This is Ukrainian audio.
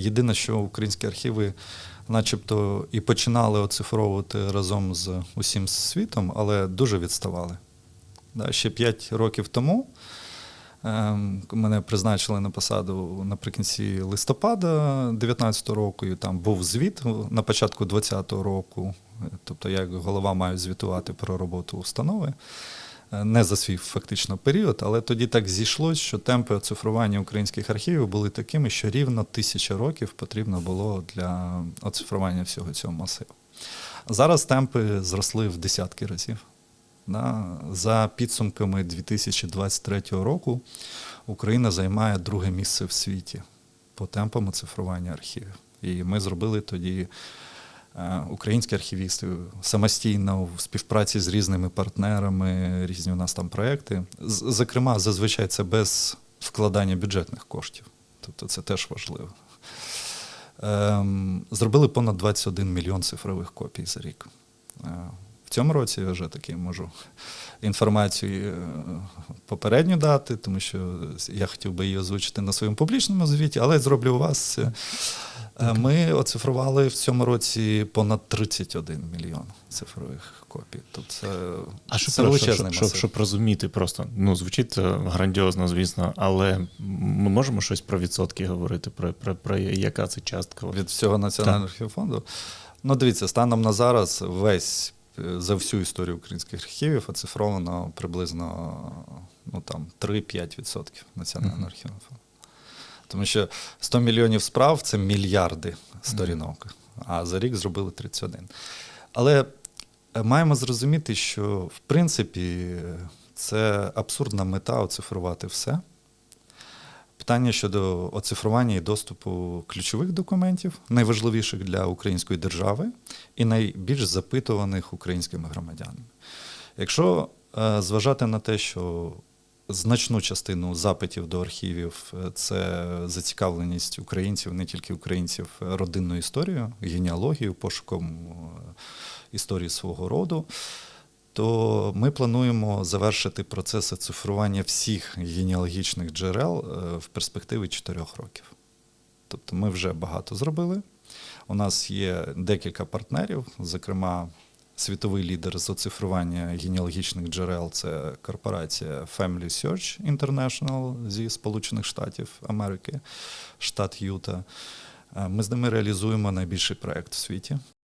Єдине, що українські архіви, начебто, і починали оцифровувати разом з усім світом, але дуже відставали. Ще 5 років тому ем, мене призначили на посаду наприкінці листопада 2019 року, і там був звіт на початку 2020 року. Тобто, я як голова маю звітувати про роботу установи. Е, Не за свій фактично період, але тоді так зійшлось, що темпи оцифрування українських архівів були такими, що рівно тисяча років потрібно було для оцифрування всього цього масиву. Зараз темпи зросли в десятки разів. За підсумками 2023 року Україна займає друге місце в світі по темпам оцифрування архівів. І ми зробили тоді українські архівісти самостійно в співпраці з різними партнерами, різні у нас там проекти. Зокрема, зазвичай це без вкладання бюджетних коштів. Тобто це теж важливо. Ем, Зробили понад 21 мільйон цифрових копій за рік. Е, В цьому році я вже таки можу інформацію е, попередню дати, тому що я хотів би її озвучити на своєму публічному звіті, але зроблю у вас. Е, Ми оцифрували в цьому році понад 31 мільйон цифрових копій. Тобто це, А що, це величезний щоб, щоб, масив. щоб розуміти просто, ну звучить е, грандіозно, звісно, але ми можемо щось про відсотки говорити, про, про, про яка це частка? від всього національного архівного фонду. Ну, дивіться, станом на зараз весь е, за всю історію українських архівів оцифровано приблизно ну, там, 3-5% національного архівного фонду. Тому що 100 мільйонів справ це мільярди сторінок, а за рік зробили 31. Але е, маємо зрозуміти, що в принципі це абсурдна мета оцифрувати все. Питання щодо оцифрування і доступу ключових документів, найважливіших для української держави і найбільш запитуваних українськими громадянами. Якщо е, зважати на те, що значну частину запитів до архівів е, це зацікавленість українців, не тільки українців, е, родинною історією, генеалогією, пошуком е, історії свого роду, то ми плануємо завершити процес оцифрування всіх генеалогічних джерел в перспективі 4 років. Тобто ми вже багато зробили. У нас є декілька партнерів, зокрема, світовий лідер з оцифрування генеалогічних джерел це корпорація Family Search International зі Сполучених Штатів Америки, штат Юта. Е, Ми з ними реалізуємо найбільший проект в світі.